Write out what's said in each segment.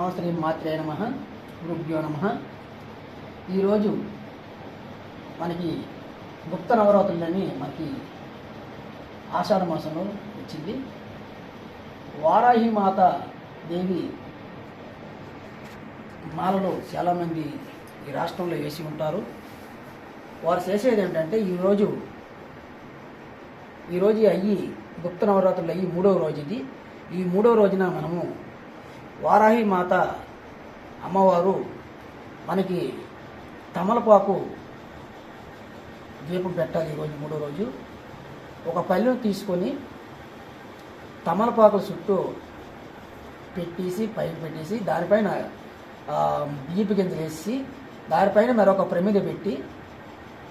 అవసరం శ్రీ మాత్రే నమ గురుభ్యో నమ. ఈరోజు మనకి గుప్త నవరాత్రులని మనకి ఆషాఢ మాసంలో వచ్చింది. వారాహి మాత దేవి మాలలో చాలామంది ఈ రాష్ట్రంలో వేసి ఉంటారు. వారు చేసేది ఏంటంటే ఈరోజు ఈరోజు అయ్యి గుప్త నవరాత్రులు అయ్యి మూడవ రోజు ఇది. ఈ మూడవ రోజున మనము వారాహి మాత అమ్మవారు మనకి తమలపాకు దీపం పెట్టాలి ఈరోజు మూడో రోజు. ఒక పళ్ళెం తీసుకొని తమలపాకుల చుట్టూ పెట్టేసి పైన పెట్టేసి దానిపైన బియ్యపు గింజలు వేసి దానిపైన మరొక ప్రమిద పెట్టి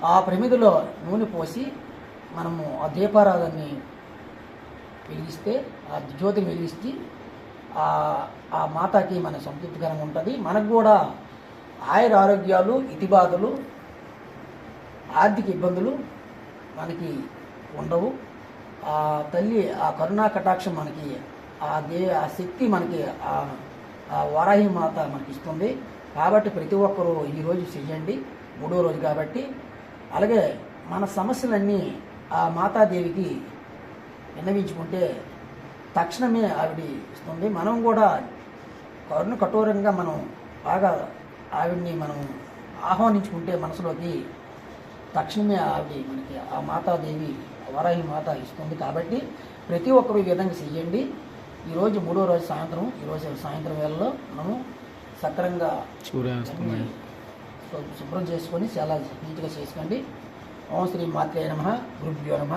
ఆ ప్రమిదలో నూనె పోసి మనము ఆ దీపారాధనని వెలిగిస్తే ఆ జ్యోతిని వెలిగిస్తే ఆ మాతకి మన సంతృప్తికరంగా ఉంటుంది. మనకు కూడా ఆయుర ఆరోగ్యాలు ఇతిబాధలు ఆర్థిక ఇబ్బందులు మనకి ఉండవు. ఆ తల్లి ఆ కరుణా కటాక్షం మనకి ఆ దే ఆ శక్తి మనకి ఆ వారాహి మాత మనకి ఇస్తుంది. కాబట్టి ప్రతి ఒక్కరూ ఈరోజు చెయ్యండి. మూడో రోజు కాబట్టి. అలాగే మన సమస్యలన్నీ ఆ మాతాదేవికి విన్నవించుకుంటే తక్షణమే ఆవిడ ఇస్తుంది. మనం కూడా కరుణ కఠోరంగా మనం బాగా ఆవిడ్ని మనం ఆహ్వానించుకుంటే మనసులోకి తక్షణమే ఆవిడ మనకి ఆ మాతాదేవి వరాహి మాత ఇస్తుంది కాబట్టి ప్రతి ఒక్కరు ఈ విధంగా చెయ్యండి. ఈరోజు మూడో రోజు సాయంత్రం ఈరోజు సాయంత్రం వేళలో మనము సక్రంగా సూర్యాస్తమయం. శుభ్రం చేసుకొని చాలా నీట్గా చేసుకోండి. ఓం శ్రీ మాత్రే నమ గురుభ్యో నమ.